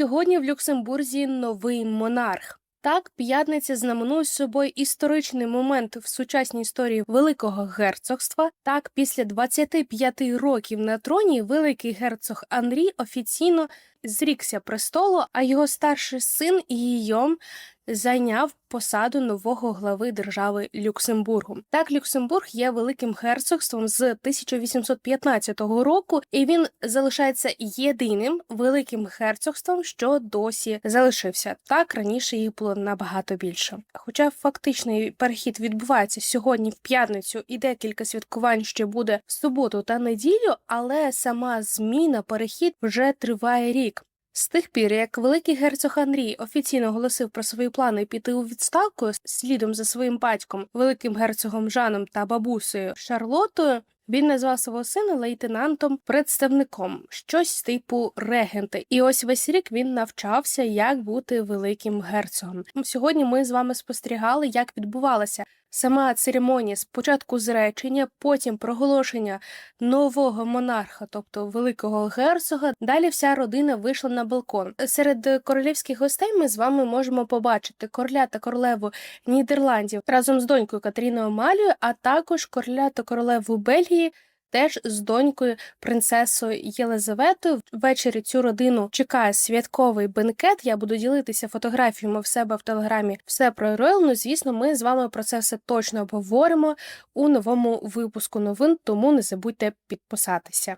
сьогодні в Люксембурзі новий монарх. Так, п'ятниця знаменує собою історичний момент в сучасній історії Великого герцогства. Так, після 25 років на троні великий герцог Андрій офіційно зрікся престолу, а його старший син Гійом зайняв посаду нового глави держави Люксембургу. Так, Люксембург є великим герцогством з 1815 року, і він залишається єдиним великим герцогством, що досі залишився. Так раніше їх було набагато більше. Хоча фактичний перехід відбувається сьогодні в п'ятницю, і декілька святкувань ще буде в суботу та неділю, але сама зміна перехід вже триває рік. З тих пір, як великий герцог Анрій офіційно оголосив про свої плани піти у відставку слідом за своїм батьком, великим герцогом Жаном та бабусею Шарлотою, він назвав свого сина лейтенантом представником, щось типу регента. І ось весь рік він навчався, як бути великим герцогом. Сьогодні ми з вами спостерігали, як відбувалася сама церемонія спочатку зречення, потім проголошення нового монарха, тобто великого герцога. Далі вся родина вийшла на балкон. Серед королівських гостей ми з вами можемо побачити короля та королеву Нідерландів разом з донькою Катеріною Малію, а також короля та королеву Бельгії. Теж з донькою принцесою Єлизаветою ввечері цю родину чекає святковий бенкет. Я буду ділитися фотографіями в себе в телеграмі. Все про Ройл. Ну, звісно, ми з вами про це все точно обговоримо у новому випуску новин. Тому не забудьте підписатися.